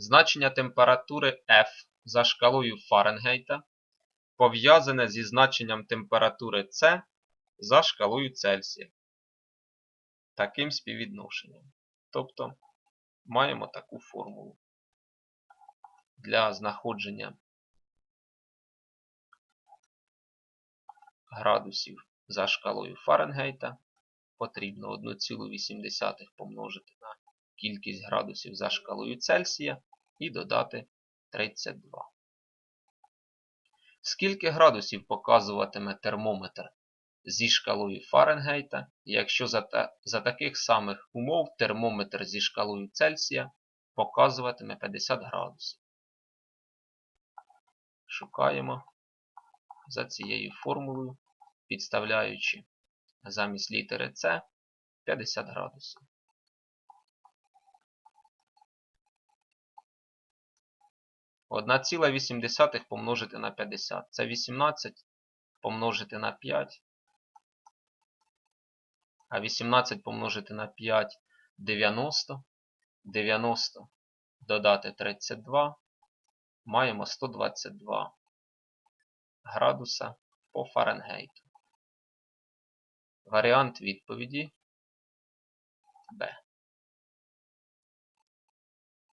Значення температури F за шкалою Фаренгейта пов'язане зі значенням температури С за шкалою Цельсія. Таким співвідношенням. Тобто маємо таку формулу для знаходження градусів за шкалою Фаренгейта потрібно 1,8 помножити на кількість градусів за шкалою Цельсія і додати 32. Скільки градусів показуватиме термометр зі шкалою Фаренгейта, якщо за, та, за таких самих умов термометр зі шкалою Цельсія показуватиме 50 градусів? Шукаємо за цією формулою, підставляючи замість літери С 50 градусів. Одна ціла 80 помножити на 50. Це 18 помножити на 5. А 18 помножити на 5 90. 90 додати 32. Маємо 122 градуса по Фаренгейту. Варіант відповіді Б.